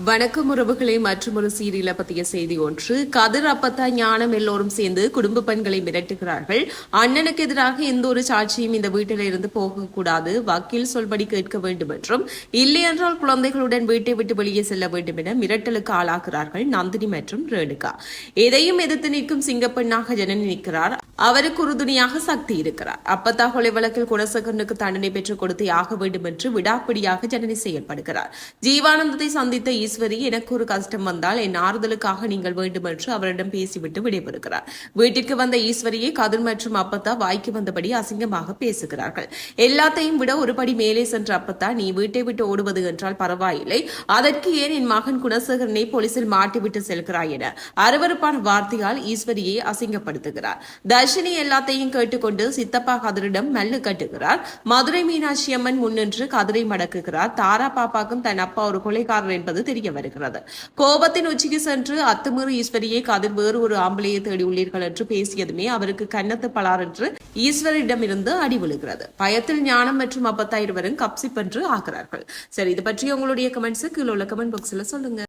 வணக்கம் உறவுகளை மற்றும் ஒரு சீரியல பத்திய செய்தி ஒன்று. கதிர் அப்பத்தா ஞானம் எல்லோரும் சேர்ந்து குடும்ப பெண்களை மிரட்டுகிறார்கள். அண்ணனுக்கு எதிராக எந்த ஒரு சாட்சியும் இந்த வீட்டில இருந்து போகக்கூடாது. வக்கீல் சொல்படி கேட்க வேண்டும் என்றும் இல்லையென்றால் குழந்தைகளுடன் வீட்டை விட்டு வெளியே செல்ல வேண்டும் என மிரட்டலுக்கு ஆளாகிறார்கள் நந்தினி மற்றும் ரேணுகா. எதையும் எதிர்த்து நிற்கும் சிங்கப்பெண்ணாக ஜனனி நிற்கிறார். அவருக்கு உறுதுணையாக சக்தி இருக்கிறார். அப்பத்தா கொலை வழக்கில் குணசேகரனுக்கு தண்டனை பெற்றுக் கொடுத்தே ஆக வேண்டும் என்று விடாப்பிடியாக ஜனனி செயல்படுகிறார். ஜீவானந்தத்தை சந்தித்த ஈஸ்வரி எனக்கு ஒரு கஷ்டம் வந்தால் என் ஆறுதலுக்காக நீங்கள் வேண்டும் என்று அவரிடம் பேசிவிட்டு விடைபெறுகிறார். வீட்டிற்கு வந்த ஈஸ்வரியை கதிர் மற்றும் அப்பத்தா வாய்க்கு வந்தபடி அசிங்கமாக பேசுகிறார்கள். எல்லாத்தையும் விட ஒருபடி மேலே சென்ற அப்பத்தா நீ வீட்டை விட்டு ஓடுவது என்றால் பரவாயில்லை. அதற்கு ஏன் என் மகன் குணசேகரனை போலீசில் மாட்டிவிட்டு செல்கிறாய் என அருவறுப்பான வார்த்தையால் ஈஸ்வரியை அசிங்கப்படுத்துகிறார். தர்ஷினி எல்லாத்தையும் கேட்டுக்கொண்டு சித்தப்பா கதிரிடம் மல்லு கட்டுகிறார். மதுரை மீனாட்சி அம்மன் முன்னின்று கதிரை மடக்குகிறார். தாரா பாப்பாக்கும் தன் அப்பா ஒரு கொலைகாரர் என்பது தெரிய வருகிறது. கோபத்தின் உச்சிக்கு சென்று அத்துமீறி ஈஸ்வரியை காதில் வேறு ஒரு ஆம்பளையை தேடி உள்ளீர்கள் என்று பேசியதுமே அவருக்கு கன்னத்து பலார் என்று ஈஸ்வரிடமிருந்து அடி விழுகிறது. பயத்தில் ஞானம் மற்றும் அப்பத்தா இருவரும் கப்சிப் என்று ஆகிறார்கள். சரி இது பற்றி உங்களுடைய கமெண்ட்ஸ் கீழே உள்ள கமெண்ட் பாக்ஸ்ல சொல்லுங்க.